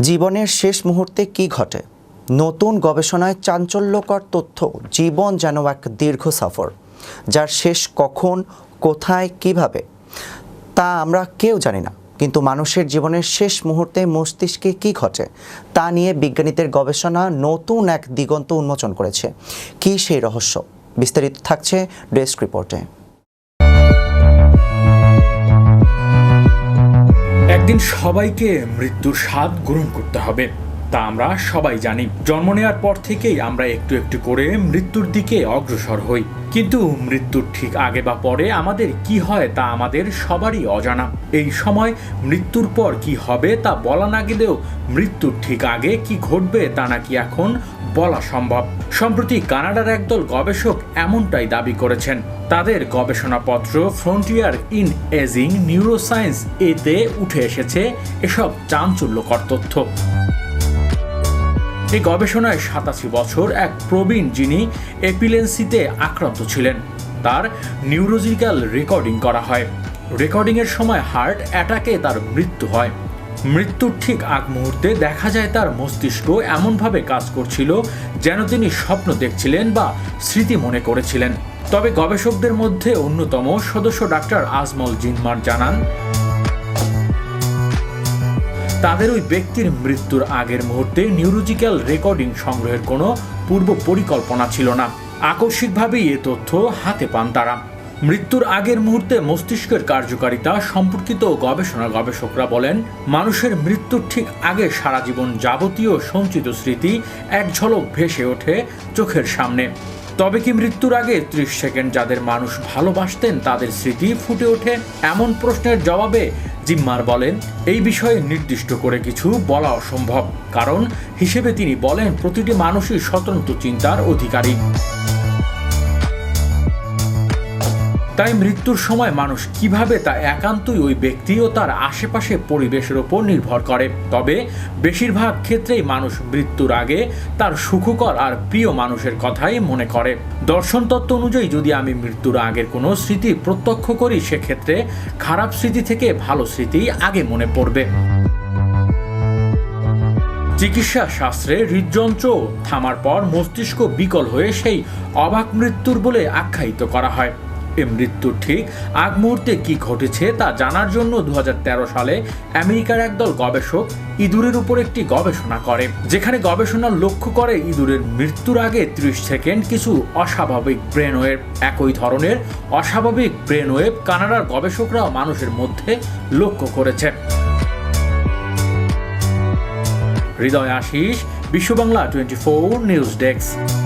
জীবনের শেষ মুহূর্তে কি ঘটে? নতুন গবেষণায় চাঞ্চল্যকর তথ্য, জীবন যেন এক দীর্ঘ সফর, যার শেষ কখন, কোথায়, কীভাবে, তা আমরা কেউ জানি না। কিন্তু মানুষের জীবনের শেষ মুহূর্তে মস্তিষ্কে কি ঘটে, তা নিয়ে বিজ্ঞানীদের গবেষণা নতুন এক দিগন্ত উন্মোচন করেছে। কি সেই রহস্য? বিস্তারিত থাকছে ডেস্ক রিপোর্টে। একদিন সবাইকে মৃত্যুর স্বাদ গ্রহণ করতে হবে। তা আমরা সবাই জানি। জন্ম নেওয়ার পর থেকেই আমরা একটু একটু করে মৃত্যুর দিকে অগ্রসর হই। কিন্তু মৃত্যুর ঠিক আগে বা পরে আমাদের কি হয় তা আমাদের সবারই অজানা। এই সময় মৃত্যুর পর কি হবে তা বলা না গেলেও মৃত্যুর ঠিক আগে কি ঘটবে তা নাকি এখন বলা সম্ভব। সম্প্রতি কানাডার একদল গবেষক এমনটাই দাবি করেছেন। তাদের গবেষণাপত্র ফ্রন্টিয়ার ইন এজিং নিউরোসায়েন্স এতে উঠে এসেছে এসব চাঞ্চল্যকর তথ্য। এই গবেষণায় সাতাশি বছর এক প্রবীণ যিনি এপিলেন্সিতে আক্রান্ত ছিলেন। তার নিউরোজিক্যাল রেকর্ডিং করা হয়। রেকর্ডিংয়ের সময় হার্ট অ্যাটাকে তার মৃত্যু হয়। মৃত্যুর ঠিক আগ মুহূর্তে দেখা যায় তার মস্তিষ্ক এমনভাবে কাজ করছিল যেন তিনি স্বপ্ন দেখছিলেন বা স্মৃতি মনে করেছিলেন। তবে গবেষকদের মধ্যে অন্যতম সদস্য ডাক্তার আজমল জিনমার জানান তাদের ওই ব্যক্তির মৃত্যুর আগের মুহূর্তে নিউরোজিক্যাল রেকর্ডিং সংগ্রহের কোনো পূর্ব পরিকল্পনা ছিল না। আকস্মিকভাবেই এ তথ্য হাতে পান তারা। মৃত্যুর আগের মুহূর্তে মস্তিষ্কের কার্যকারিতা সম্পর্কিত গবেষণা গবেষকরা বলেন, মানুষের মৃত্যুর ঠিক আগে সারা জীবন যাবতীয় সঞ্চিত স্মৃতি এক ঝলক ভেসে ওঠে চোখের সামনে। তবে কি মৃত্যুর আগে ত্রিশ সেকেন্ড যাদের মানুষ ভালোবাসতেন তাদের স্মৃতি ফুটে ওঠে? এমন প্রশ্নের জবাবে জিম্মার বলেন, এই বিষয়ে নির্দিষ্ট করে কিছু বলা অসম্ভব। কারণ হিসেবে তিনি বলেন, প্রতিটি মানুষই স্বতন্ত্র চিন্তার অধিকারী। তাই মৃত্যুর সময় মানুষ কীভাবে তা একান্তই ওই ব্যক্তি ও তার আশেপাশে পরিবেশের ওপর নির্ভর করে। তবে বেশিরভাগ ক্ষেত্রেই মানুষ মৃত্যুর আগে তার সুখকর আর প্রিয় মানুষের কথাই মনে করে। দর্শন তত্ত্ব অনুযায়ী যদি আমি মৃত্যুর আগের কোনো স্মৃতি প্রত্যক্ষ করি, সেক্ষেত্রে খারাপ স্মৃতি থেকে ভালো স্মৃতি আগে মনে পড়বে। চিকিৎসা শাস্ত্রে হৃদযন্ত্র থামার পর মস্তিষ্ক বিকল হয়ে সেই অবাক মৃত্যুর বলে আখ্যায়িত করা হয়। এ মৃত্যুর ঠিক আগ মুহূর্তে কি ঘটেছে তা জানার জন্য দু সালে আমেরিকার একদল গবেষক ইঁদুরের উপর একটি গবেষণা করে, যেখানে গবেষণা লক্ষ্য করে ইঁদুরের মৃত্যুর আগে ত্রিশ সেকেন্ড কিছু অস্বাভাবিক ব্রেনওয়েভ একই ধরনের অস্বাভাবিক ব্রেনওয়েভ কানাডার গবেষকরাও মানুষের মধ্যে লক্ষ্য করেছে। Hriday Ashis Biswa Bangla twenty four news desk.